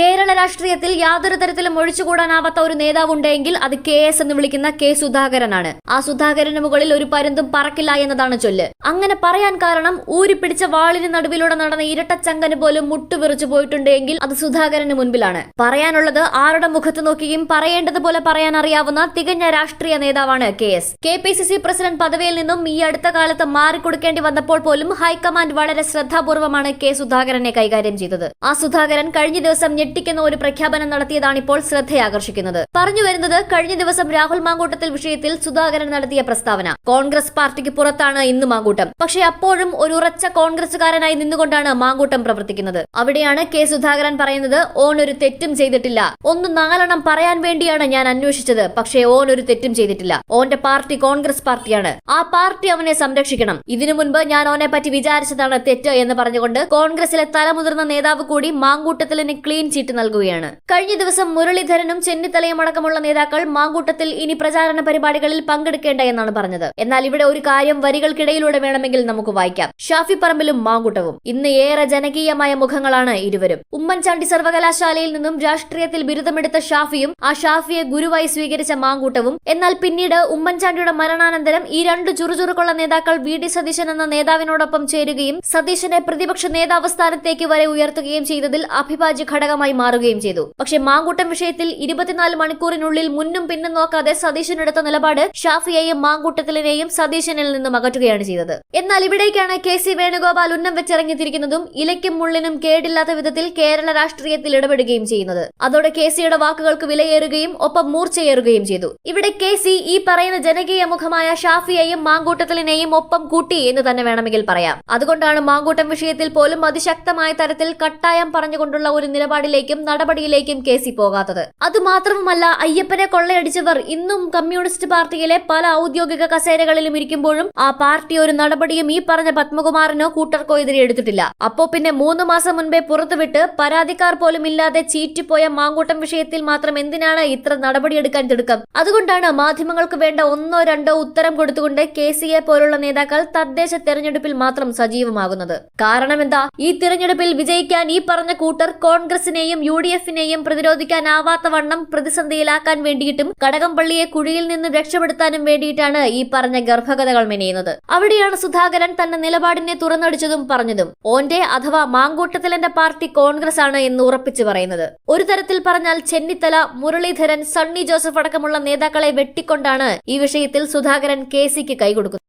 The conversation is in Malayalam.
കേരള രാഷ്ട്രീയത്തിൽ യാതൊരു തരത്തിലും ഒഴിച്ചുകൂടാനാവാത്ത ഒരു നേതാവുണ്ടെങ്കിൽ അത് കെ എസ് എന്ന് വിളിക്കുന്ന കെ സുധാകരനാണ്. ആ സുധാകരന് മുകളിൽ ഒരു പരുന്തും പറക്കില്ല എന്നതാണ് ചൊല്ല്. അങ്ങനെ പറയാൻ കാരണം ഊരിപ്പിടിച്ച വാളിന് നടുവിലൂടെ നടന്ന ഇരട്ടച്ചങ്കന് പോലും മുട്ടുവിറച്ചു പോയിട്ടുണ്ടെങ്കിൽ അത് സുധാകരന് മുൻപിലാണ്. പറയാനുള്ളത് ആരുടെ മുഖത്ത് നോക്കിയും പറയേണ്ടതുപോലെ പറയാൻ അറിയാവുന്ന തികഞ്ഞ രാഷ്ട്രീയ നേതാവാണ് K S. K P C C president പദവിയിൽ നിന്നും ഈ അടുത്ത കാലത്ത് മാറിക്കൊടുക്കേണ്ടി വന്നപ്പോൾ പോലും ഹൈക്കമാൻഡ് വളരെ ശ്രദ്ധാപൂർവമാണ് കെ സുധാകരനെ കൈകാര്യം ചെയ്തത്. ആ സുധാകരൻ കഴിഞ്ഞ ദിവസം ഞെട്ടിക്കുന്ന ഒരു പ്രഖ്യാപനം നടത്തിയതാണ് ഇപ്പോൾ ശ്രദ്ധയാകർഷിക്കുന്നത്. പറഞ്ഞു വരുന്നത് കഴിഞ്ഞ ദിവസം രാഹുൽ മാങ്കൂട്ടത്തിൽ വിഷയത്തിൽ സുധാകരൻ നടത്തിയ പ്രസ്താവന. കോൺഗ്രസ് പാർട്ടിക്ക് പുറത്താണ് ഇന്ന് മാങ്കൂട്ടം. പക്ഷേ അപ്പോഴും ഒരു ഉറച്ച കോൺഗ്രസുകാരനായി നിന്നുകൊണ്ടാണ് മാങ്കൂട്ടം പ്രവർത്തിക്കുന്നത്. അവിടെയാണ് കെ സുധാകരൻ പറയുന്നത് ഓൻ ഒരു തെറ്റും ചെയ്തിട്ടില്ല. ഒന്ന് നാലെണ്ണം പറയാൻ വേണ്ടിയാണ് ഞാൻ അന്വേഷിച്ചത്. പക്ഷേ ഓൻ ഒരു തെറ്റും ചെയ്തിട്ടില്ല. ഓന്റെ പാർട്ടി കോൺഗ്രസ് പാർട്ടിയാണ്. ആ പാർട്ടി അവനെ സംരക്ഷിക്കണം. ഇതിനു മുൻപ് ഞാൻ ഓനെ പറ്റി വിചാരിച്ചതാണ് തെറ്റ് എന്ന് പറഞ്ഞുകൊണ്ട് കോൺഗ്രസിലെ തലമുതിർന്ന നേതാവ് കൂടി മാങ്കൂട്ടത്തിലിന് ക്ലീൻ ചീറ്റ് നൽകുകയാണ്. കഴിഞ്ഞ ദിവസം മുരളീധരനും ചെന്നിത്തലയും അടക്കമുള്ള നേതാക്കൾ മാങ്കൂട്ടത്തിൽ ഇനി പ്രചാരണ പരിപാടികളിൽ പങ്കെടുക്കേണ്ട എന്നാണ് പറഞ്ഞത്. എന്നാൽ ഇവിടെ ഒരു കാര്യം വരികൾക്കിടയിലൂടെ വേണമെങ്കിൽ നമുക്ക് വായിക്കാം. ഷാഫി പറമ്പിലും മാങ്കൂട്ടവും. ഇന്ന് ഏറെ ജനകീയമായ മുഖങ്ങളാണ് ഇരുവരും. ഉമ്മൻചാണ്ടി സർവകലാശാലയിൽ നിന്നും രാഷ്ട്രീയത്തിൽ ബിരുദമെടുത്ത ഷാഫിയും ആ ഷാഫിയെ ഗുരുവായി സ്വീകരിച്ച മാങ്കൂട്ടവും. എന്നാൽ പിന്നീട് ഉമ്മൻചാണ്ടിയുടെ മരണാനന്തരം ഈ രണ്ട് ചുറുചുറുക്കുള്ള നേതാക്കൾ വി. ഡി. സതീശൻ എന്ന നേതാവിനോടൊപ്പം ചേരുകയും സതീശനെ പ്രതിപക്ഷ നേതാവ് സ്ഥാനത്തേക്ക് വരെ ഉയർത്തുകയും ചെയ്തതിൽ അഭിഭാജ്യ ഘടകമായി മാറുകയും ചെയ്തു. പക്ഷെ മാങ്കൂട്ടം വിഷയത്തിൽ ഇരുപത്തിനാല് മണിക്കൂറിനുള്ളിൽ മുന്നും പിന്നും നോക്കാതെ സതീശനെടുത്ത നിലപാട് ഷാഫിയെയും മാങ്കൂട്ടത്തിലിനെയും സതീശനിൽ നിന്നും അകറ്റുകയാണ് ചെയ്തത്. എന്നാൽ ഇവിടേക്കാണ് കെ സി വേണുഗോപാൽ ഉന്നം വെച്ചിറങ്ങിത്തിരിക്കുന്നതും ഇലയ്ക്കും മുള്ളിനും കേടില്ലാത്ത വിധത്തിൽ കേരള രാഷ്ട്രീയത്തിൽ ഇടപെടുകയും ചെയ്യുന്നത്. അതോടെ കെ സിയുടെ വാക്കുകൾക്ക് വിലയേറുകയും ഒപ്പം മൂർച്ചയേറുകയും ചെയ്തു. ഇവിടെ കെ സി ഈ പറയുന്ന ജനകീയ മുഖമായ ഷാഫിയെയും മാങ്കൂട്ടത്തിലിനെയും ഒപ്പം കൂട്ടി എന്ന് തന്നെ വേണമെങ്കിൽ പറയാം. അതുകൊണ്ടാണ് മാങ്കൂട്ടം വിഷയത്തിൽ പോലും അതിശക്തമായ തരത്തിൽ കട്ടായം പറഞ്ഞുകൊണ്ടുള്ള ഒരു നിലപാടിലേക്കും നടപടിയിലേക്കും കെ സി പോകാത്തത്. അതുമാത്രവുമല്ല അയ്യപ്പനെ കൊള്ളയടിച്ചവർ ഇന്നും കമ്മ്യൂണിസ്റ്റ് പാർട്ടിയിലെ പല ഔദ്യോഗിക കസേരകളിലും ഇരിക്കുമ്പോഴും ആ പാർട്ടി ഒരു നടപടിയും ഈ പറഞ്ഞ പത്മകുമാറിനോ കൂട്ടർക്കോ എതിരെ എടുത്തിട്ടില്ല. അപ്പോ പിന്നെ മൂന്ന് മാസം മുൻപേ പുറത്തുവിട്ട് പരാതിക്കാർ പോലും ഇല്ലാതെ ചീറ്റിപ്പോയ മാങ്കൂട്ടം വിഷയത്തിൽ മാത്രം എന്തിനാണ് ഇത്ര നടപടിയെടുക്കാൻ തിടുക്കം? അതുകൊണ്ടാണ് മാധ്യമങ്ങൾക്ക് വേണ്ട ഒന്നോ രണ്ടോ ഉത്തരം കൊടുത്തുകൊണ്ട് കെ പോലുള്ള നേതാക്കൾ തദ്ദേശ തെരഞ്ഞെടുപ്പിൽ മാത്രം സജീവമാകുന്നത്. കാരണം എന്താ? ഈ തിരഞ്ഞെടുപ്പിൽ വിജയിക്കാൻ ഈ പറഞ്ഞ കൂട്ടർ കോൺഗ്രസിനെയും യു ഡി എഫിനെയും പ്രതിരോധിക്കാനാവാത്ത വണ്ണം പ്രതിസന്ധിയിലാക്കാൻ വേണ്ടിയിട്ടും കടകംപള്ളിയെ കുഴിയിൽ നിന്ന് രക്ഷപ്പെടുത്താനും വേണ്ടിയിട്ടാണ് ഈ പറഞ്ഞ ഗർഭകഥകൾ മെനയുന്നത്. അവിടെയാണ് സുധാകരൻ തന്റെ നിലപാടിനെ തുറന്നടിച്ചതും പറഞ്ഞതും. ഓന്റെ അഥവാ മാങ്കൂട്ടത്തിലെന്റെ പാർട്ടി കോൺഗ്രസ് ആണ് എന്ന് ഉറപ്പിച്ചു പറയുന്നത്. ഒരു തരത്തിൽ പറഞ്ഞാൽ ചെന്നിത്തല മുരളീധരൻ സണ്ണി ജോസഫ് അടക്കമുള്ള നേതാക്കളെ വെട്ടിക്കൊണ്ടാണ് ഈ വിഷയത്തിൽ സുധാകരൻ കെ സിക്ക് കൈകൊടുക്കുന്നത്.